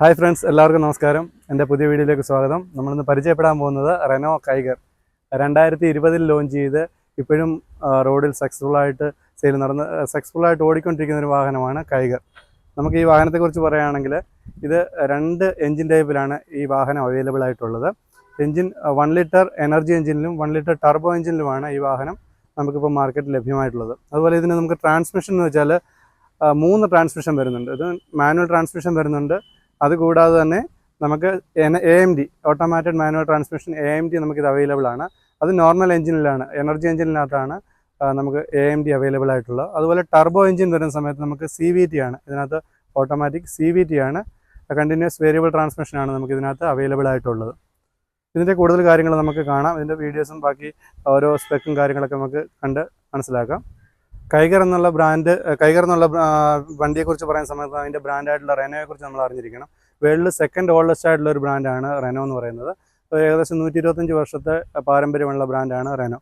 Hi friends എല്ലാവർക്കും നമസ്കാരം. എന്റെ പുതിയ വീഡിയോയിലേക്ക് സ്വാഗതം. നമ്മളിന്ന് പരിചയപ്പെടാൻ പോകുന്നത് റെനോ കൈഗർ രണ്ടായിരത്തി ഇരുപതിൽ ലോഞ്ച് ചെയ്ത് ഇപ്പോഴും റോഡിൽ സക്സസ്ഫുള്ളായിട്ട് സെയിൽ നടന്ന് സക്സസ്ഫുള്ളായിട്ട് ഓടിക്കൊണ്ടിരിക്കുന്ന ഒരു വാഹനമാണ് കൈഗർ നമുക്ക് ഈ വാഹനത്തെക്കുറിച്ച് പറയുകയാണെങ്കിൽ ഇത് രണ്ട് എൻജിൻ ടൈപ്പിലാണ് ഈ വാഹനം അവൈലബിൾ ആയിട്ടുള്ളത്. എൻജിൻ വൺ ലിറ്റർ എനർജി എഞ്ചിനിലും വൺ ലിറ്റർ ടർബോ എഞ്ചിനിലുമാണ് ഈ വാഹനം നമുക്കിപ്പോൾ മാർക്കറ്റിൽ ലഭ്യമായിട്ടുള്ളത്. അതുപോലെ ഇതിന് നമുക്ക് ട്രാൻസ്മിഷൻ എന്ന് വെച്ചാൽ മൂന്ന് ട്രാൻസ്മിഷൻ വരുന്നുണ്ട്. ഇത് മാനുവൽ ട്രാൻസ്മിഷൻ വരുന്നുണ്ട്. അതുകൂടാതെ തന്നെ നമുക്ക് A M D automated manual transmission A M D നമുക്കിത് അവൈലബിൾ ആണ്. അത് നോർമൽ എഞ്ചിനിലാണ് എനർജി എഞ്ചിനിനകത്താണ് നമുക്ക് എ എം ഡി അവൈലബിൾ ആയിട്ടുള്ളത് അതുപോലെ ടർബോ എഞ്ചിൻ വരുന്ന സമയത്ത് നമുക്ക് സി വി ടി ആണ്. ഇതിനകത്ത് ഓട്ടോമാറ്റിക് സി വി ടി ആണ്. കണ്ടിന്യൂസ് വേരിയബിൾ ട്രാൻസ്മിഷൻ ആണ് നമുക്ക് ഇതിനകത്ത് അവൈലബിൾ ആയിട്ടുള്ളത്. ഇതിന്റെ കൂടുതൽ കാര്യങ്ങൾ നമുക്ക് കാണാം. ഇതിന്റെ വീഡിയോസും ബാക്കി ഓരോ സ്പെക്കും കാര്യങ്ങളൊക്കെ നമുക്ക് കണ്ട് മനസ്സിലാക്കാം. കൈഗർ എന്നുള്ള ബ്രാൻഡ് കൈഗർ എന്നുള്ള വണ്ടിയെ വണ്ടിയെക്കുറിച്ച് പറയുന്ന സമയത്ത് അതിന്റെ ബ്രാൻഡായിട്ടുള്ള റെനോയെക്കുറിച്ച് നമ്മൾ അറിഞ്ഞിരിക്കണം. വേൾഡിൽ സെക്കൻഡ് ഓൾഡസ്റ്റ് ആയിട്ടുള്ള ഒരു ബ്രാൻഡാണ് റെനോ എന്ന് പറയുന്നത്. ഏകദേശം നൂറ്റി ഇരുപത്തഞ്ച് വർഷത്തെ പാരമ്പര്യമുള്ള ബ്രാൻഡാണ് റെനോ.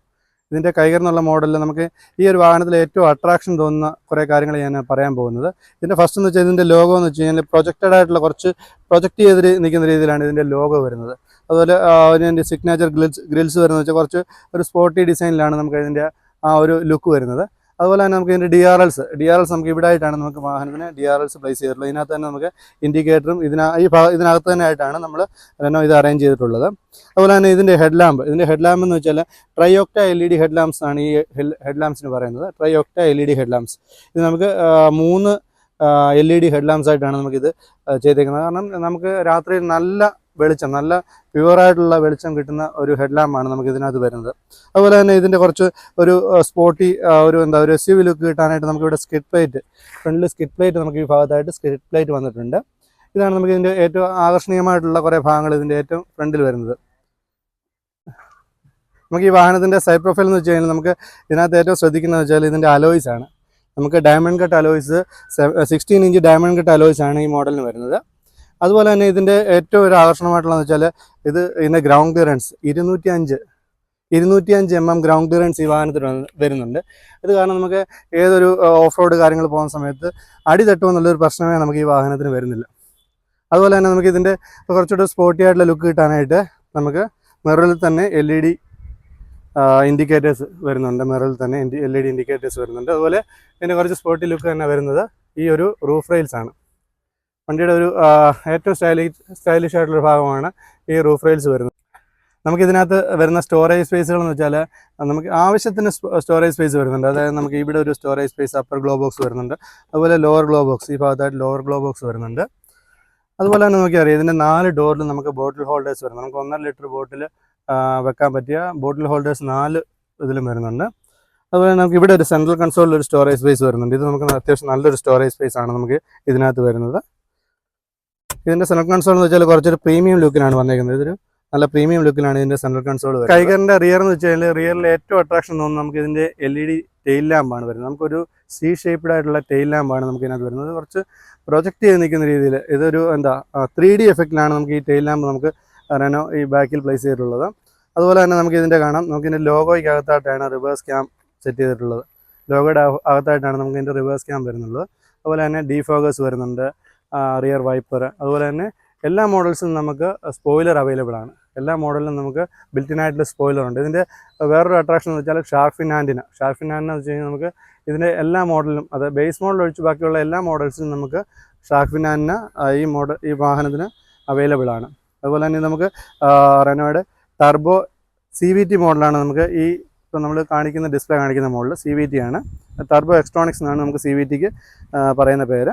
ഇതിന്റെ കൈകർ എന്നുള്ള മോഡലിൽ നമുക്ക് ഈ ഒരു വാഹനത്തിൽ ഏറ്റവും അട്രാക്ഷൻ തോന്നുന്ന കുറേ കാര്യങ്ങൾ ഞാൻ പറയാൻ പോകുന്നത്. ഇതിന്റെ ഫസ്റ്റ് എന്ന് വെച്ചാൽ ഇതിന്റെ ലോഗോ എന്ന് വെച്ച് കഴിഞ്ഞാൽ പ്രൊജക്റ്റഡ് ആയിട്ടുള്ള കുറച്ച് പ്രൊജക്റ്റ് ചെയ്ത് നിൽക്കുന്ന രീതിയിലാണ് ഇതിന്റെ ലോഗോ വരുന്നത്. അതുപോലെ അതിന്റെ സിഗ്നേച്ചർ ഗ്രിൽസ് ഗ്രിൽസ് വരുന്നത് വെച്ചാൽ കുറച്ച് ഒരു സ്പോർട്ടി ഡിസൈനിലാണ് നമുക്ക് ഇതിന്റെ ആ ഒരു ലുക്ക് വരുന്നത്. അതുപോലെ തന്നെ നമുക്ക് ഇതിന്റെ D R Ls D R Ls നമുക്ക് ഇവിടെ ആയിട്ടാണ് നമുക്ക് വാഹനത്തിന് ഡി ആർ എൽസ് പ്ലേസ് ചെയ്തിട്ടുള്ളത് ഇതിനകത്ത് തന്നെ നമുക്ക് ഇൻഡിക്കേറ്ററും ഇതിന ഈ ഇതിനകത്ത് തന്നെ ആയിട്ടാണ് നമ്മൾ റെനോ ഇത് അറേഞ്ച് ചെയ്തിട്ടുള്ളത്. അതുപോലെ തന്നെ ഇതിന്റെ ഹെഡ് ലാമ്പ് ഇതിന്റെ ഹെഡ് ലാമ്പ് എന്ന് വെച്ചാൽ tri octa L E D head lamps ആണ് ഈ ഹെഡ് ലാംസിന് പറയുന്നത്. Tri octa L E D head lamps ഇത് നമുക്ക് മൂന്ന് L E D head lamps ആയിട്ടാണ് നമുക്കിത് ചെയ്തേക്കുന്നത്. കാരണം നമുക്ക് രാത്രി നല്ല വെളിച്ചം നല്ല പ്യുവറായിട്ടുള്ള വെളിച്ചം കിട്ടുന്ന ഒരു ഹെഡ്ലാമ്പാണ് നമുക്ക് ഇതിനകത്ത് വരുന്നത്. അതുപോലെ തന്നെ ഇതിന്റെ കുറച്ച് ഒരു സ്പോട്ടി ഒരു എന്താ ഒരു എസ് യു ലുക്ക് കിട്ടാനായിട്ട് നമുക്കിവിടെ സ്കിഡ് പ്ലേറ്റ് ഫ്രണ്ടിൽ സ്കിഡ് പ്ലേറ്റ് നമുക്ക് ഈ ഭാഗത്തായിട്ട് സ്കിഡ് പ്ലേറ്റ് വന്നിട്ടുണ്ട്. ഇതാണ് നമുക്ക് ഇതിന്റെ ഏറ്റവും ആകർഷണീയമായിട്ടുള്ള കുറേ ഭാഗങ്ങൾ ഇതിന്റെ ഏറ്റവും ഫ്രണ്ടിൽ വരുന്നത്. നമുക്ക് ഈ വാഹനത്തിന്റെ സൈഡ് പ്രൊഫൈൽ എന്ന് വെച്ച് കഴിഞ്ഞാൽ നമുക്ക് ഇതിനകത്ത് ഏറ്റവും ശ്രദ്ധിക്കുന്നത് വെച്ചാൽ ഇതിന്റെ അലോയ്സ് ആണ്. നമുക്ക് diamond cut alloys sixteen inch diamond cut alloys ആണ് ഈ മോഡലിന് വരുന്നത്. അതുപോലെ തന്നെ ഇതിന്റെ ഏറ്റവും ഒരു ആകർഷണമായിട്ടുള്ളതെന്ന് വെച്ചാൽ ഇത് ഇതിന്റെ ഗ്രൗണ്ട് ക്ലിയറൻസ് ഇരുന്നൂറ്റി അഞ്ച് ഇരുന്നൂറ്റി അഞ്ച് എം എം ഗ്രൗണ്ട് ക്ലിയറൻസ് ഈ വാഹനത്തിൽ വരുന്നുണ്ട്. ഇത് കാരണം നമുക്ക് ഏതൊരു ഓഫ് റോഡ് കാര്യങ്ങൾ പോകുന്ന സമയത്ത് അടി തട്ടുമെന്നുള്ളൊരു പ്രശ്നമേ നമുക്ക് ഈ വാഹനത്തിന് വരുന്നില്ല. അതുപോലെ തന്നെ നമുക്ക് ഇതിന്റെ കുറച്ചുകൂടെ സ്പോർട്ടി ആയിട്ടുള്ള ലുക്ക് കിട്ടാനായിട്ട് നമുക്ക് മിററിൽ തന്നെ എൽ ഇ ഡി ഇൻഡിക്കേറ്റേഴ്സ് വരുന്നുണ്ട്. മിററിൽ തന്നെ എൽ ഇ ഡി ഇൻഡിക്കേറ്റേഴ്സ് വരുന്നുണ്ട്. അതുപോലെ ഇതിന്റെ കുറച്ച് സ്പോർട്ടി ലുക്ക് തന്നെ വരുന്നത് ഈ ഒരു റൂഫ് റെയിൽസ് ആണ്. വണ്ടിയുടെ ഒരു ഏറ്റവും സ്റ്റൈലിഷ് സ്റ്റൈലിഷ് ആയിട്ടുള്ള ഭാഗമാണ് ഈ റൂഫ് റെയിൽസ് വരുന്നത്. നമുക്കിതിനകത്ത് വരുന്ന സ്റ്റോറേജ് സ്പേസുകൾ എന്ന് വെച്ചാൽ നമുക്ക് ആവശ്യത്തിന് സ്റ്റോറേജ് സ്പേസ് വരുന്നുണ്ട്. അതായത് നമുക്ക് ഇവിടെ ഒരു storage space upper glove box വരുന്നുണ്ട്. അതുപോലെ ലോവർ ഗ്ലോ ബോക്സ് ഈ ഭാഗത്തായിട്ട് ലോവർ ഗ്ലോ ബോക്സ് വരുന്നുണ്ട്. അതുപോലെ തന്നെ നോക്കിയറിയാം ഇതിന്റെ നാല് ഡോറിൽ നമുക്ക് ബോട്ടിൽ ഹോൾഡേഴ്സ് വരുന്നു നമുക്ക് ഒന്നര ലിറ്റർ ബോട്ടിൽ വെക്കാൻ പറ്റിയ ബോട്ടിൽ ഹോൾഡേഴ്സ് നാല് ഇതിലും വരുന്നുണ്ട്. അതുപോലെ നമുക്ക് ഇവിടെ ഒരു സെൻട്രൽ കൺസോളിൽ ഒരു സ്റ്റോറേജ് സ്പേസ് വരുന്നുണ്ട്. ഇത് നമുക്ക് അത്യാവശ്യം നല്ലൊരു സ്റ്റോറേജ് സ്പേസ് ആണ് നമുക്ക് ഇതിനകത്ത് വരുന്നത്. ഇതിന്റെ സെൻട്രൽ കൺസോൾ എന്ന് വെച്ചാൽ കുറച്ചൊരു പ്രീമിയം ലുക്കിലാണ് വന്നേക്കുന്നത്. ഇതൊരു നല്ല പ്രീമിയം ലുക്കിലാണ് ഇതിന്റെ സെൻട്രൽ കൺസോൾ വരുന്നത്. കൈകറിന്റെ റിയർ എന്ന് വെച്ച് കഴിഞ്ഞാൽ റിയറിൽ ഏറ്റവും അട്രാക്ഷൻ തോന്നുന്നത് നമുക്ക് ഇതിന്റെ എൽ ഇ ഡി ടെയിൽ ലാമ്പാണ് വരുന്നത്. നമുക്കൊരു സി ഷേപ്പ്ഡ് ആയിട്ടുള്ള ടെയിൽ ലാമ്പാണ് നമുക്ക് ഇതിനകത്ത് വരുന്നത്. കുറച്ച് പ്രൊജക്റ്റ് ചെയ്ത് നിൽക്കുന്ന രീതിയിൽ ഇതൊരു എന്താ ത്രീ ഡി എഫക്റ്റിലാണ് നമുക്ക് ഈ ടെയിൽ ലാമ്പ് നമുക്ക് റെനോ ഈ ബാക്കിൽ പ്ലേസ് ചെയ്തിട്ടുള്ളത്. അതുപോലെ തന്നെ നമുക്ക് ഇതിന്റെ കാണാം. നമുക്ക് ഇതിന്റെ ലോഗോയ്ക്ക് അകത്തായിട്ടാണ് റിവേഴ്സ് ക്യാം സെറ്റ് ചെയ്തിട്ടുള്ളത്. ലോഗോയുടെ അകത്തായിട്ടാണ് നമുക്ക് ഇതിന്റെ റിവേഴ്സ് ക്യാം വരുന്നുള്ളത് അതുപോലെ തന്നെ ഡീഫോഗസ് വരുന്നുണ്ട്. റിയർ വൈപ്പർ അതുപോലെ തന്നെ എല്ലാ മോഡൽസും നമുക്ക് സ്പോയിലർ അവൈലബിൾ ആണ്. എല്ലാ മോഡലിലും നമുക്ക് ബിൽറ്റിൻ ആയിട്ടുള്ള സ്പോയിലർ ഉണ്ട്. ഇതിന്റെ വേറൊരു അട്രാക്ഷൻ എന്ന് വെച്ചാൽ ഷാർഫിൻ ആന്റിന ഷാർഫിൻ ആന്റിന വെച്ച് കഴിഞ്ഞാൽ നമുക്ക് ഇതിന്റെ എല്ലാ മോഡലിലും അത് ബേസ് മോഡൽ ഒഴിച്ച് ബാക്കിയുള്ള എല്ലാ മോഡൽസും നമുക്ക് ഷാർഫിൻ ആന്റിന ഈ മോഡൽ ഈ വാഹനത്തിന് അവൈലബിൾ ആണ്. അതുപോലെ തന്നെ നമുക്ക് റെനോയുടെ ടർബോ സി വി ടി മോഡലാണ് നമുക്ക് ഈ ഇപ്പോൾ നമ്മൾ കാണിക്കുന്ന ഡിസ്പ്ലേ കാണിക്കുന്ന മോഡൽ സി വി ടി ആണ്. ടർബോ എക്സ്ട്രോണിക്സ് എന്നാണ് നമുക്ക് സി വി ടിക്ക് പറയുന്ന പേര്.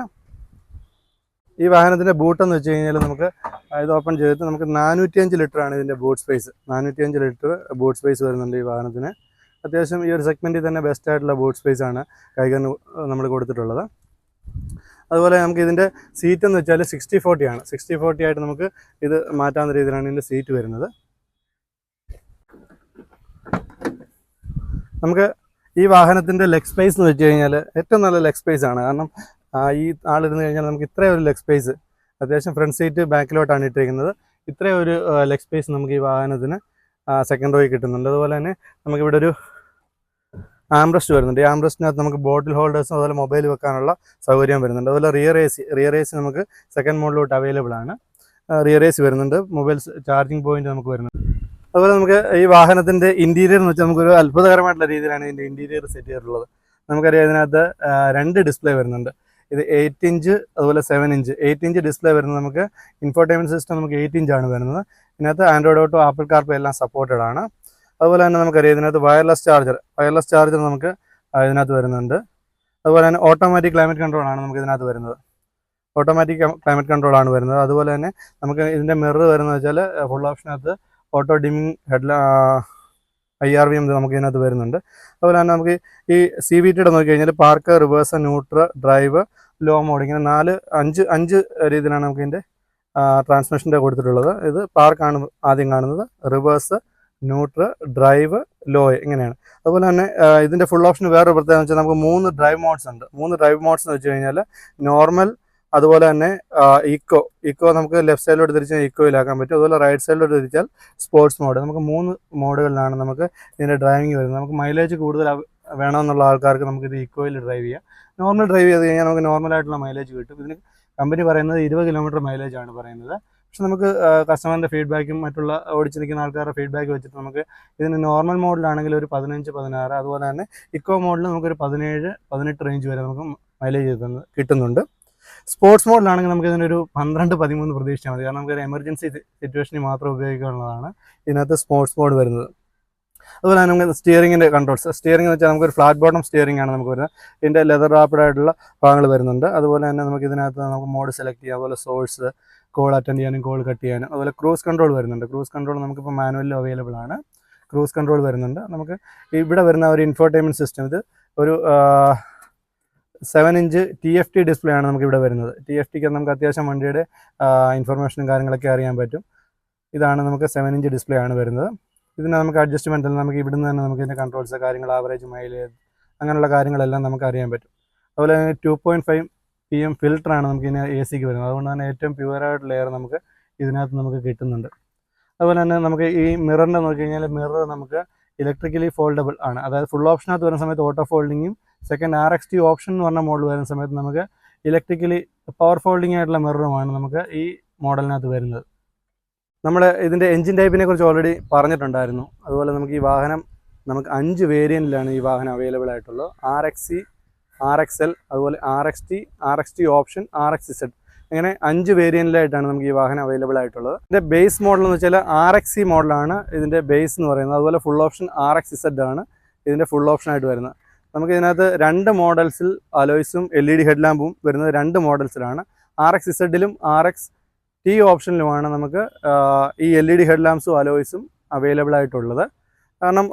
ഈ വാഹനത്തിന്റെ ബൂട്ടെന്ന് വെച്ച് കഴിഞ്ഞാൽ നമുക്ക് ഇത് ഓപ്പൺ ചെയ്തിട്ട് നമുക്ക് നാനൂറ്റിയഞ്ച് ലിറ്ററാണ് ഇതിന്റെ ബൂട്ട് സ്പേസ് നാനൂറ്റിയഞ്ച് ലിറ്റർ ബൂട്ട് സ്പേസ് വരുന്നുണ്ട് ഈ വാഹനത്തിന്. അത്യാവശ്യം ഈ ഒരു സെഗ്മെന്റിൽ തന്നെ ബെസ്റ്റ് ആയിട്ടുള്ള ബൂട്ട് സ്പേസ് ആണ് കൈകറിന് നമ്മൾ കൊടുത്തിട്ടുള്ളത്. അതുപോലെ നമുക്ക് ഇതിന്റെ സീറ്റ് എന്ന് വെച്ചാൽ സിക്സ്റ്റി ഫോർട്ടി ആണ്. സിക്സ്റ്റി ഫോർട്ടി ആയിട്ട് നമുക്ക് ഇത് മാറ്റാവുന്ന രീതിയിലാണ് ഇതിന്റെ സീറ്റ് വരുന്നത്. നമുക്ക് ഈ വാഹനത്തിന്റെ ലെഗ് സ്പേസ് എന്ന് വെച്ച് കഴിഞ്ഞാൽ ഏറ്റവും നല്ല ലെഗ് സ്പേസ് ആണ്. കാരണം ഈ ആളിരുന്ന് കഴിഞ്ഞാൽ നമുക്ക് ഇത്രയും ഒരു ലെഗ് സ്പേസ് അത്യാവശ്യം ഫ്രണ്ട് സീറ്റ് ബാക്കിലോട്ടാണ് ഇട്ടിരിക്കുന്നത്. ഇത്രയും ഒരു ലെഗ് സ്പേസ് നമുക്ക് ഈ വാഹനത്തിന് സെക്കൻഡ് റോയിൽ കിട്ടുന്നുണ്ട്. അതുപോലെ തന്നെ നമുക്കിവിടെ ഒരു ആംറസ്റ്റ് വരുന്നുണ്ട്. ഈ ആംബ്രസ്റ്റിനകത്ത് നമുക്ക് ബോട്ടിൽ ഹോൾഡേഴ്സും അതുപോലെ മൊബൈൽ വെക്കാനുള്ള സൗകര്യം വരുന്നുണ്ട്. അതുപോലെ rear A C rear A C നമുക്ക് സെക്കൻഡ് മോഡലോട്ട് അവൈലബിൾ ആണ്. റിയർ എ സി വരുന്നുണ്ട്. മൊബൈൽ ചാർജിങ് പോയിന്റ് നമുക്ക് വരുന്നുണ്ട്. അതുപോലെ നമുക്ക് ഈ വാഹനത്തിന്റെ ഇന്റീരിയർ എന്ന് വെച്ചാൽ നമുക്കൊരു അത്ഭുതകരമായിട്ടുള്ള രീതിയിലാണ് ഇതിന്റെ ഇന്റീരിയർ സെറ്റ് ചെയ്തിട്ടുള്ളത്. നമുക്കറിയാം ഇതിനകത്ത് രണ്ട് ഡിസ്പ്ലേ വരുന്നുണ്ട്. ഇത് എയ്റ്റ് ഇഞ്ച് അതുപോലെ seven inch eight inch display വരുന്നത് നമുക്ക് ഇൻഫോർട്ടൈൻമെന്റ് സിസ്റ്റം നമുക്ക് എയ്റ്റ് ആണ് വരുന്നത്. ഇതിനകത്ത് ആൻഡ്രോയിഡ് ഓട്ടോ ആപ്പിൾ കാർപ്പ് എല്ലാം സപ്പോർട്ടഡ് ആണ്. അതുപോലെ തന്നെ നമുക്കറിയാം ഇതിനകത്ത് വയർലെസ് ചാർജർ വയർലെസ് ചാർജർ നമുക്ക് ഇതിനകത്ത് വരുന്നുണ്ട്. അതുപോലെ തന്നെ ഓട്ടോമാറ്റിക് ക്ലൈമറ്റ് കൺട്രോൾ ആണ് നമുക്ക് ഇതിനകത്ത് വരുന്നത്. ഓട്ടോമാറ്റിക് ക്ലൈമറ്റ് കൺട്രോൾ ആണ് വരുന്നത്. അതുപോലെ തന്നെ നമുക്ക് ഇതിന്റെ മിറർ വരുന്നത് വെച്ചാൽ full ഓപ്ഷനകത്ത് auto dimming head I R V M നമുക്ക് ഇതിനകത്ത് വരുന്നുണ്ട്. അതുപോലെ തന്നെ നമുക്ക് ഈ സി വി ടിയുടെ നോക്കി കഴിഞ്ഞാൽ park reverse neutral drive low mode ഇങ്ങനെ നാല് അഞ്ച് അഞ്ച് രീതിയിലാണ് നമുക്ക് ഇതിന്റെ ട്രാൻസ്മിഷന്റെ കൊടുത്തിട്ടുള്ളത്. ഇത് പാർക്കാണ് ആദ്യം കാണുന്നത്. റിവേഴ്സ് ന്യൂട്രൽ ഡ്രൈവ് ലോ ഇങ്ങനെയാണ്. അതുപോലെ തന്നെ ഇതിന്റെ ഫുൾ ഓപ്ഷൻ വേറൊരു പ്രത്യേകത വെച്ചാൽ നമുക്ക് മൂന്ന് ഡ്രൈവ് മോഡ്സ് ഉണ്ട്. മൂന്ന് ഡ്രൈവ് മോഡ്സ് എന്ന് വെച്ച് കഴിഞ്ഞാൽ നോർമൽ അതുപോലെ തന്നെ ഇക്കോ ഇക്കോ നമുക്ക് ലെഫ്റ്റ് സൈഡിലോട്ട് തിരിച്ചാൽ ഇക്കോയിലാക്കാൻ പറ്റും. അതുപോലെ റൈറ്റ് സൈഡിലോട്ട് തിരിച്ചാൽ സ്പോർട്സ് മോഡ് നമുക്ക് മൂന്ന് മോഡുകളിലാണ് നമുക്ക് ഇതിന്റെ ഡ്രൈവിംഗ് വരുന്നത്. നമുക്ക് മൈലേജ് കൂടുതൽ വേണമെന്നുള്ള ആൾക്കാർക്ക് നമുക്ക് ഇത് ഇക്കോയിൽ ഡ്രൈവ് ചെയ്യാം. നോർമൽ ഡ്രൈവ് ചെയ്ത് കഴിഞ്ഞാൽ നമുക്ക് നോർമൽ ആയിട്ടുള്ള മൈലേജ് കിട്ടും. ഇതിന് കമ്പനി പറയുന്നത് ഇരുപത് കിലോമീറ്റർ മൈലേജ് ആണ് പറയുന്നത്. പക്ഷെ നമുക്ക് കസ്റ്റമറിന്റെ ഫീഡ്ബാക്കും മറ്റുള്ള ഓടിച്ച് നിൽക്കുന്ന ആൾക്കാരുടെ ഫീഡ്ബാക്ക് വെച്ചിട്ട് നമുക്ക് ഇതിന് നോർമൽ മോഡിലാണെങ്കിൽ ഒരു പതിനഞ്ച് പതിനാറ്. അതുപോലെ തന്നെ ഇക്കോ മോഡിൽ നമുക്കൊരു പതിനേഴ് പതിനെട്ട് റേഞ്ച് വരെ നമുക്ക് മൈലേജ് കിട്ടുന്നുണ്ട്. സ്പോർട്സ് മോഡിലാണെങ്കിൽ നമുക്ക് ഇതിനൊരു പന്ത്രണ്ട് പതിമൂന്ന് പ്രതീക്ഷിച്ചാൽ മതി. കാരണം നമുക്കൊരു എമർജൻസി സിറ്റുവേഷനിൽ മാത്രം ഉപയോഗിക്കാനുള്ളതാണ് ഇതിനകത്ത് സ്പോർട്സ് മോഡ് വരുന്നത്. അതുപോലെ തന്നെ നമുക്ക് സ്റ്റിയറിങ്ങിന്റെ കൺട്രോൾസ്. സ്റ്റിയറിംഗ് എന്ന് വെച്ചാൽ നമുക്കൊരു ഫ്ലാറ്റ് ബോട്ടം സ്റ്റിയറിംഗ് ആണ് നമുക്ക് വരുന്നത്. ഇതിന്റെ ലെതർ റാപ്പിഡ് ആയിട്ടുള്ള ഭാഗങ്ങൾ വരുന്നുണ്ട്. അതുപോലെ തന്നെ നമുക്ക് ഇതിനകത്ത് നമുക്ക് മോഡ് സെലക്ട് ചെയ്യാം. അതുപോലെ സോഴ്സ് കോൾ അറ്റൻഡ് ചെയ്യാനും കോൾ കട്ട് ചെയ്യാനും. അതുപോലെ ക്രൂസ് കൺട്രോൾ വരുന്നുണ്ട്. ക്രൂസ് കൺട്രോൾ നമുക്കിപ്പോൾ മാനുവലിൽ അവൈലബിൾ ആണ്. ക്രൂസ് കൺട്രോൾ വരുന്നുണ്ട്. നമുക്ക് ഇവിടെ വരുന്ന ഒരു ഇൻഫോർടൈൻമെന്റ് സിസ്റ്റം. ഇത് ഒരു seven inch T F T display ആണ് നമുക്ക് ഇവിടെ വരുന്നത്. ടി എഫ് ടിക്ക് നമുക്ക് അത്യാവശ്യം വണ്ടിയുടെ ഇൻഫർമേഷനും കാര്യങ്ങളൊക്കെ അറിയാൻ പറ്റും. ഇതാണ് നമുക്ക് സെവൻ ഇഞ്ച് ഡിസ്പ്ലേ ആണ് വരുന്നത്. ഇതിന് നമുക്ക് അഡ്ജസ്റ്റ്മെന്റിൽ നമുക്ക് ഇവിടുന്ന് തന്നെ നമുക്ക് ഇതിന്റെ കൺട്രോൾസ് കാര്യങ്ങൾ ആവറേജ് മൈലേജ് അങ്ങനെയുള്ള കാര്യങ്ങളെല്ലാം നമുക്ക് അറിയാൻ പറ്റും. അതുപോലെ തന്നെ two point five P M ഫിൽറ്ററാണ് നമുക്ക് ഇതിന് എ സിക്ക് വരുന്നത്. അതുകൊണ്ട് തന്നെ ഏറ്റവും പ്യുവറായിട്ടുള്ള എയർ നമുക്ക് ഇതിനകത്ത് നമുക്ക് കിട്ടുന്നുണ്ട്. അതുപോലെ തന്നെ നമുക്ക് ഈ മിററിന്റെ നോക്കി കഴിഞ്ഞാൽ മിറർ നമുക്ക് ഇലക്ട്രിക്കലി ഫോൾഡബിൾ ആണ്. അതായത് ഫുൾ ഓപ്ഷനകത്ത് വരുന്ന സമയത്ത് auto ഫോൾഡിങ്ങും second R X T option എന്ന് പറഞ്ഞ മോഡൽ വരുന്ന സമയത്ത് നമുക്ക് ഇലക്ട്രിക്കലി പവർ ഫോൾഡിംഗ് ആയിട്ടുള്ള മിററുമാണ് നമുക്ക് ഈ മോഡലിനകത്ത് വരുന്നത്. നമ്മൾ ഇതിന്റെ എഞ്ചിൻ ടൈപ്പിനെ കുറിച്ച് ഓൾറെഡി പറഞ്ഞിട്ടുണ്ടായിരുന്നു. അതുപോലെ നമുക്ക് ഈ വാഹനം നമുക്ക് അഞ്ച് വേരിയന്റിലാണ് ഈ വാഹനം അവൈലബിൾ ആയിട്ടുള്ളത്. R X C R X L അതുപോലെ R X T R X T option R X Z അങ്ങനെ അഞ്ച് വേരിയന്റിലായിട്ടാണ് നമുക്ക് ഈ വാഹനം അവൈലബിൾ ആയിട്ടുള്ളത്. ഇതിന്റെ ബേസ് മോഡൽ എന്ന് വെച്ചാൽ ആർ എക്സ് സി മോഡലാണ് ഇതിന്റെ ബേസ് എന്ന് പറയുന്നത്. അതുപോലെ full option R X Z ആണ് ഇതിന്റെ ഫുൾ ഓപ്ഷൻ ആയിട്ട് വരുന്നത്. നമുക്ക് ഇതിനകത്ത് രണ്ട് മോഡൽസിൽ അലോയ്സും എൽ ഇ ഡി ഹെഡ് ലാമ്പും വരുന്നത് രണ്ട് മോഡൽസിലാണ്. ആർ എക്സ് ഇസഡിലും ആർ എക്സ് ടി ഓപ്ഷനിലുമാണ് നമുക്ക് ഈ എൽ ഇ ഡി ഹെഡ് ലാമ്പ്സും അലോയ്സും അവൈലബിൾ ആയിട്ടുള്ളത്. കാരണം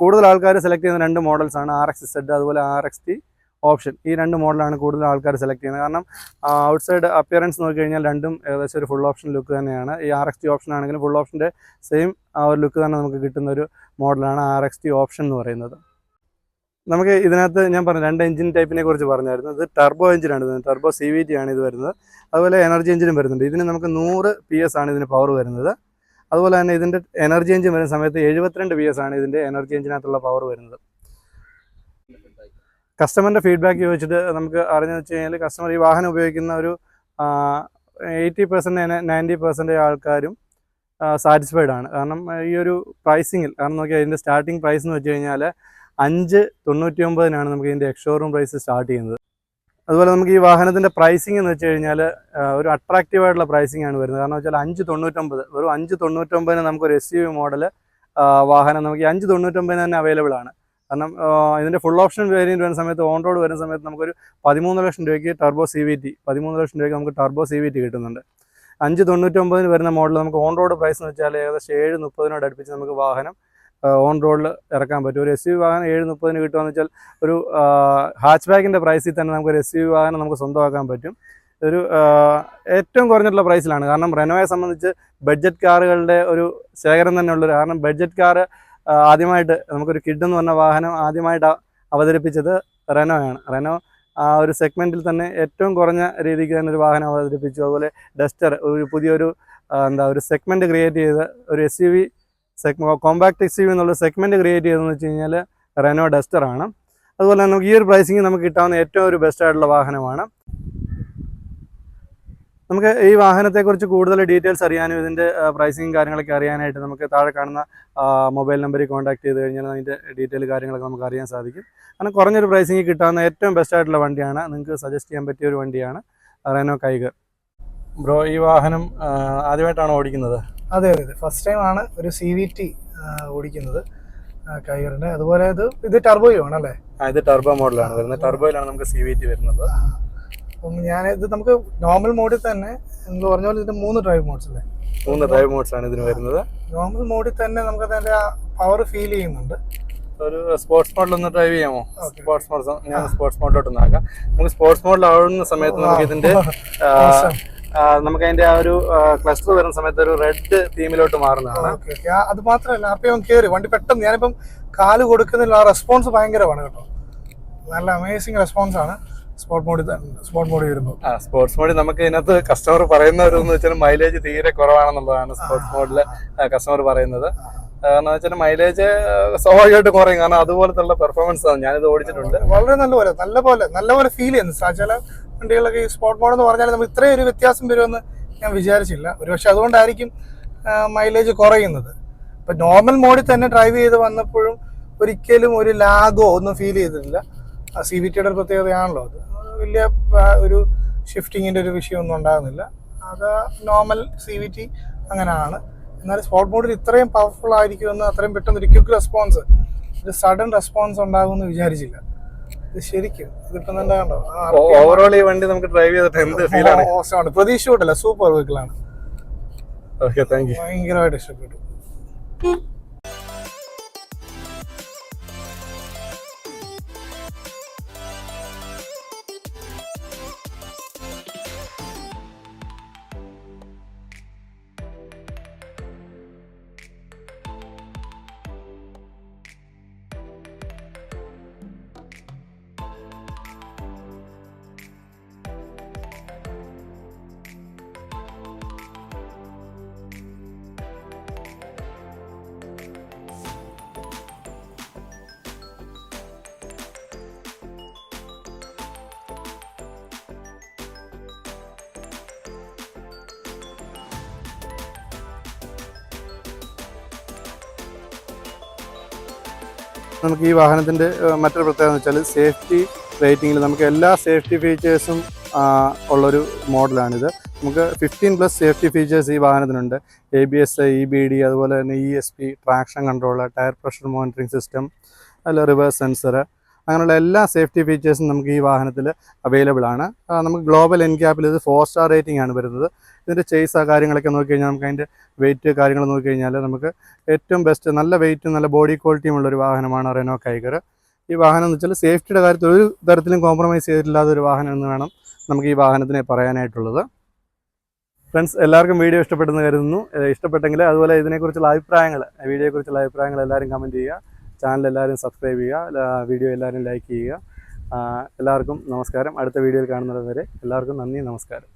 കൂടുതൽ ആൾക്കാർ സെലക്ട് ചെയ്യുന്ന രണ്ട് മോഡൽസാണ് ആർ എക്സ് ഇസഡ് അതുപോലെ ആർ എക്സ് ടി ഓപ്ഷൻ ഈ രണ്ട് മോഡലാണ് കൂടുതൽ ആൾക്കാർ സെലക്ട് ചെയ്യുന്നത്. കാരണം ഔട്ട് സൈഡ് അപ്പിയറൻസ് നോക്കി കഴിഞ്ഞാൽ രണ്ടും ഏകദേശം ഒരു ഫുൾ ഓപ്ഷൻ ലുക്ക് തന്നെയാണ്. ഈ ആർ എക്സ് ടി ഓപ്ഷൻ ആണെങ്കിലും ഫുൾ ഓപ്ഷന്റെ സെയിം ആ ഒരു ലുക്ക് തന്നെ നമുക്ക് കിട്ടുന്ന ഒരു മോഡലാണ് ആർ എക്സ് ടി ഓപ്ഷൻ എന്ന് പറയുന്നത്. നമുക്ക് ഇതിനകത്ത് ഞാൻ പറഞ്ഞു രണ്ട് എഞ്ചിൻ ടൈപ്പിനെ കുറിച്ച് പറഞ്ഞായിരുന്നു. ഇത് ടർബോ എഞ്ചിനാണ് ഇത് ടർബോ സി വി ടി ആണ് ഇത് വരുന്നത്. അതുപോലെ എനർജി എഞ്ചിനും വരുന്നുണ്ട്. ഇതിന് നമുക്ക് നൂറ് പി എസ് ആണ് ഇതിന് പവർ വരുന്നത്. അതുപോലെ തന്നെ ഇതിന്റെ എനർജി എഞ്ചിൻ വരുന്ന സമയത്ത് എഴുപത്തിരണ്ട് പി എസ് ആണ് ഇതിന്റെ എനർജി എഞ്ചിനകത്തുള്ള പവർ വരുന്നത്. കസ്റ്റമറിന്റെ ഫീഡ്ബാക്ക് ചോദിച്ചിട്ട് നമുക്ക് അറിഞ്ഞു വെച്ച് കഴിഞ്ഞാൽ കസ്റ്റമർ ഈ വാഹനം ഉപയോഗിക്കുന്ന ഒരു എയ്റ്റി പെർസെന്റ് നയന്റി പെർസെന്റേജ് ആൾക്കാരും സാറ്റിസ്ഫൈഡ് ആണ്. കാരണം ഈ ഒരു പ്രൈസിങ്ങിൽ കാരണം നോക്കിയാൽ ഇതിന്റെ സ്റ്റാർട്ടിങ് പ്രൈസ് എന്ന് വെച്ച് കഴിഞ്ഞാൽ അഞ്ച് തൊണ്ണൂറ്റി ഒമ്പതിനാണ് നമുക്ക് ഇതിന്റെ എക്സ്ഷോറൂം പ്രൈസ് സ്റ്റാർട്ട് ചെയ്യുന്നത്. അതുപോലെ നമുക്ക് ഈ വാഹനത്തിന്റെ പ്രൈസിംഗ് എന്ന് വെച്ച് കഴിഞ്ഞാൽ ഒരു അട്രാക്റ്റീവ് ആയിട്ടുള്ള പ്രൈസിംഗ് ആണ് വരുന്നത്. കാരണം വെച്ചാൽ അഞ്ച് തൊണ്ണൂറ്റൊമ്പത് വെറും അഞ്ച് തൊണ്ണൂറ്റൊമ്പതിന് നമുക്കൊരു എസ് യു മോഡൽ വാഹനം നമുക്ക് അഞ്ച് തൊണ്ണൂറ്റൊമ്പതിന് തന്നെ അവൈലബിൾ ആണ്. കാരണം ഇതിന്റെ ഫുൾ ഓപ്ഷൻ വേരിയന്റ് വരുന്ന സമയത്ത് ഓൺ റോഡ് വരുന്ന സമയത്ത് നമുക്കൊരു പതിമൂന്ന് ലക്ഷം രൂപയ്ക്ക് ടർബോ സി വി ടി പതിമൂന്ന് ലക്ഷം രൂപയ്ക്ക് നമുക്ക് ടർബോ സി വി ടി കിട്ടുന്നുണ്ട്. അഞ്ച് തൊണ്ണൂറ്റൊമ്പതിന് വരുന്ന മോഡൽ നമുക്ക് ഓൺ റോഡ് പ്രൈസ് എന്ന് വെച്ചാൽ ഏകദേശം ഏഴ് മുപ്പതിനോട് അടുപ്പിച്ച് നമുക്ക് വാഹനം ഓൺ റോഡിൽ ഇറക്കാൻ പറ്റും. ഒരു എസ് യു വാഹനം ഏഴ് മുപ്പതിന് കിട്ടുകയെന്ന് വെച്ചാൽ ഒരു ഹാച്ച് ബാക്കിന്റെ പ്രൈസിൽ തന്നെ നമുക്ക് ഒരു എസ് യു വാഹനം നമുക്ക് സ്വന്തമാക്കാൻ പറ്റും. ഒരു ഏറ്റവും കുറഞ്ഞിട്ടുള്ള പ്രൈസിലാണ് കാരണം റെനോയെ സംബന്ധിച്ച് ബഡ്ജറ്റ് കാറുകളുടെ ഒരു ശേഖരം തന്നെ ഉള്ളൊരു കാരണം ബഡ്ജറ്റ് കാർ ആദ്യമായിട്ട് നമുക്കൊരു കിഡ് എന്ന് പറഞ്ഞ വാഹനം ആദ്യമായിട്ട് അവതരിപ്പിച്ചത് റെനോയാണ് റെനോ ആ ഒരു സെഗ്മെന്റിൽ തന്നെ ഏറ്റവും കുറഞ്ഞ രീതിക്ക് തന്നെ ഒരു വാഹനം അവതരിപ്പിച്ചു. അതുപോലെ ഡസ്റ്റർ ഒരു പുതിയൊരു എന്താ ഒരു സെഗ്മെന്റ് ക്രിയേറ്റ് ചെയ്ത് ഒരു S U V compact X U എന്നുള്ള സെഗ്മെന്റ് ക്രിയേറ്റ് ചെയ്തതെന്ന് വെച്ച് കഴിഞ്ഞാൽ റെനോ ഡസ്റ്റർ ആണ്. അതുപോലെ നമുക്ക് ഈ ഒരു പ്രൈസിങ് നമുക്ക് കിട്ടാവുന്ന ഏറ്റവും ഒരു ബെസ്റ്റ് ആയിട്ടുള്ള വാഹനമാണ്. നമുക്ക് ഈ വാഹനത്തെക്കുറിച്ച് കൂടുതൽ ഡീറ്റെയിൽസ് അറിയാനും ഇതിന്റെ പ്രൈസിങ് കാര്യങ്ങളൊക്കെ അറിയാനായിട്ട് നമുക്ക് താഴെ കാണുന്ന മൊബൈൽ നമ്പറിൽ കോൺടാക്ട് ചെയ്ത് കഴിഞ്ഞാൽ അതിന്റെ ഡീറ്റെയിൽ കാര്യങ്ങളൊക്കെ നമുക്ക് അറിയാൻ സാധിക്കും. കാരണം കുറഞ്ഞൊരു പ്രൈസിങ് കിട്ടാവുന്ന ഏറ്റവും ബെസ്റ്റ് ആയിട്ടുള്ള വണ്ടിയാണ്. നിങ്ങൾക്ക് സജസ്റ്റ് ചെയ്യാൻ പറ്റിയ ഒരു വണ്ടിയാണ് റെനോ കൈഗർ ബ്രോ ഈ വാഹനം ആദ്യമായിട്ടാണ് ഓടിക്കുന്നത്? അതെ അതെ അതെ. ഫസ്റ്റ് ടൈം ആണ് ഒരു സി വി ടി ഓടിക്കുന്നത് കൈറിന്റെ അതുപോലെ ഇത് ഇത് ടർബോയോ ആണല്ലേ? അല്ലേ ഇത് ടർബോ മോഡലാണ് വരുന്നത് ടർബോയിലാണ് നമുക്ക് സി വി ടി വരുന്നത്. അപ്പം ഞാൻ ഇത് നമുക്ക് നോർമൽ മോഡിൽ തന്നെ നിങ്ങൾ പറഞ്ഞ പോലെ ഇതിന്റെ മൂന്ന് ഡ്രൈവ് മോഡ്സ് അല്ലേ? മൂന്ന് ഡ്രൈവ് മോഡ്സ് ആണ് ഇതിന് വരുന്നത്. നോർമൽ മോഡിൽ തന്നെ നമുക്ക് അതിന്റെ പവർ ഫീൽ ചെയ്യുന്നുണ്ട്. ഒരു സ്പോർട്സ് മോഡിൽ ഒന്ന് ഡ്രൈവ് ചെയ്യാമോ. സ്പോർട്സ് മോഡ് ഞാൻ സ്പോർട്സ് മോഡിലോട്ട് ഒന്ന് ആക്കാം. നമുക്ക് സ്പോർട്സ് മോഡിൽ ആവുന്ന സമയത്ത് നമുക്ക് ഇതിന്റെ നമുക്ക് അതിന്റെ ആ ഒരു ക്ലസ്റ്റർ വരുന്ന സമയത്ത് ഒരു റെഡ് തീമിലോട്ട് മാറുന്നതാണ്. അത് മാത്രമല്ല അപ്പം കയറി വണ്ടി പെട്ടെന്ന് ഞാനിപ്പം കാൽ കൊടുക്കുന്നതിൽ ആ റെസ്പോൺസ് ഭയങ്കരമാണ് കേട്ടോ. നല്ല അമേസിംഗ് റെസ്പോൺസ് ആണ്. സ്പോർട്ട് മോഡിൽ സ്പോർട്ട് മോഡിൽ വരുമ്പോൾ. ആ സ്പോർട്സ് മോഡിൽ നമുക്ക് ഇതിനകത്ത് കസ്റ്റമർ പറയുന്ന ഒരു എന്ന് വെച്ചാൽ മൈലേജ് തീരെ കുറവാണെന്നുള്ളതാണ് സ്പോർട്സ് മോഡിൽ കസ്റ്റമർ പറയുന്നത്. കാരണം വെച്ചാൽ മൈലേജ് സ്വാഭാവികമായിട്ട് കുറയും. കാരണം അതുപോലത്തെ പെർഫോമൻസ് ആണ്. ഞാനിത് ഓടിച്ചിട്ടുണ്ട്. വളരെ നല്ല പോലെ നല്ല പോലെ നല്ല പോലെ ഫീൽ ചെയ്യുന്നു വണ്ടികളൊക്കെ ഈ സ്പോട്ട് മോഡ് എന്ന് പറഞ്ഞാൽ നമുക്ക് ഇത്രയും ഒരു വ്യത്യാസം വരുമെന്ന് ഞാൻ വിചാരിച്ചില്ല. ഒരു പക്ഷെ അതുകൊണ്ടായിരിക്കും മൈലേജ് കുറയുന്നത്. ഇപ്പം നോർമൽ മോഡിൽ തന്നെ ഡ്രൈവ് ചെയ്ത് വന്നപ്പോഴും ഒരിക്കലും ഒരു ലാഗോ ഒന്നും ഫീൽ ചെയ്തിട്ടില്ല. ആ സി വി ടിയുടെ പ്രത്യേകതയാണല്ലോ അത്. വലിയ ഒരു ഷിഫ്റ്റിങ്ങിന്റെ ഒരു വിഷയം ഒന്നും ഉണ്ടാകുന്നില്ല. അത് നോർമൽ സി വി ടി അങ്ങനെയാണ്. എന്നാൽ സ്പോട്ട് മോഡിൽ ഇത്രയും പവർഫുൾ ആയിരിക്കുമെന്ന് അത്രയും പെട്ടെന്ന് ഒരു ക്വിക്ക് റെസ്പോൺസ് ഒരു സഡൻ റെസ്പോൺസ് ഉണ്ടാകുമെന്ന് വിചാരിച്ചില്ല. ശരിക്കും ഇതിപ്പം തന്നെ കണ്ടോ ഓവറോൾ ഈ വണ്ടി നമുക്ക് ഡ്രൈവ് ചെയ്തിട്ട് എന്ത് ഫീൽ ആണ്? മോശമാണ് പ്രതീക്ഷയോട്ടല്ല സൂപ്പർ വെഹിക്കിളാണ് ഓക്കെ താങ്ക് യു ഭയങ്കരമായിട്ട് ഇഷ്ടപ്പെട്ടു. നമുക്ക് ഈ വാഹനത്തിന്റെ മറ്റൊരു പ്രത്യേകത എന്ന് വെച്ചാൽ സേഫ്റ്റി റേറ്റിങ്ങിൽ നമുക്ക് എല്ലാ സേഫ്റ്റി ഫീച്ചേഴ്സും ഉള്ളൊരു മോഡലാണിത്. നമുക്ക് ഫിഫ്റ്റീൻ പ്ലസ് സേഫ്റ്റി ഫീച്ചേഴ്സ് ഈ വാഹനത്തിനുണ്ട്. A B S E B D അതുപോലെ തന്നെ E S P traction control tyre pressure monitoring system അല്ല റിവേഴ്സ് സെൻസർ അങ്ങനെയുള്ള എല്ലാ സേഫ്റ്റി ഫീച്ചേഴ്സും നമുക്ക് ഈ വാഹനത്തിൽ അവൈലബിൾ ആണ്. നമുക്ക് ഗ്ലോബൽ എൻ ക്യാപ്പിൽ ഇത് ഫോർ സ്റ്റാർ റേറ്റിംഗ് ആണ് വരുന്നത്. ഇതിന്റെ ചേസ് ആ കാര്യങ്ങളൊക്കെ നോക്കിക്കഴിഞ്ഞാൽ നമുക്ക് അതിന്റെ വെയിറ്റ് കാര്യങ്ങൾ നോക്കിക്കഴിഞ്ഞാൽ നമുക്ക് ഏറ്റവും ബെസ്റ്റ് നല്ല വെയിറ്റും നല്ല ബോഡി ക്വാളിറ്റിയും ഉള്ള ഒരു വാഹനമാണ് റെനോ കൈഗർ ഈ വാഹനം എന്ന് വെച്ചാൽ സേഫ്റ്റിയുടെ കാര്യത്തിൽ ഒരു തരത്തിലും കോംപ്രമൈസ് ചെയ്തിട്ടില്ലാത്ത ഒരു വാഹനം എന്ന് വേണം നമുക്ക് ഈ വാഹനത്തിനെ പറയാനായിട്ടുള്ളത്. ഫ്രണ്ട്സ് എല്ലാവർക്കും വീഡിയോ ഇഷ്ടപ്പെട്ടെന്ന് കരുതുന്നു. ഇഷ്ടപ്പെട്ടെങ്കിൽ അതുപോലെ ഇതിനെക്കുറിച്ചുള്ള അഭിപ്രായങ്ങൾ വീഡിയോയെക്കുറിച്ചുള്ള അഭിപ്രായങ്ങൾ എല്ലാവരും കമന്റ് ചെയ്യുക. ചാനൽ എല്ലാവരും സബ്സ്ക്രൈബ് ചെയ്യുക. വീഡിയോ എല്ലാവരും ലൈക്ക് ചെയ്യുക. എല്ലാവർക്കും നമസ്കാരം. അടുത്ത വീഡിയോയിൽ കാണുന്നത് വരെ എല്ലാവർക്കും നന്ദി നമസ്കാരം.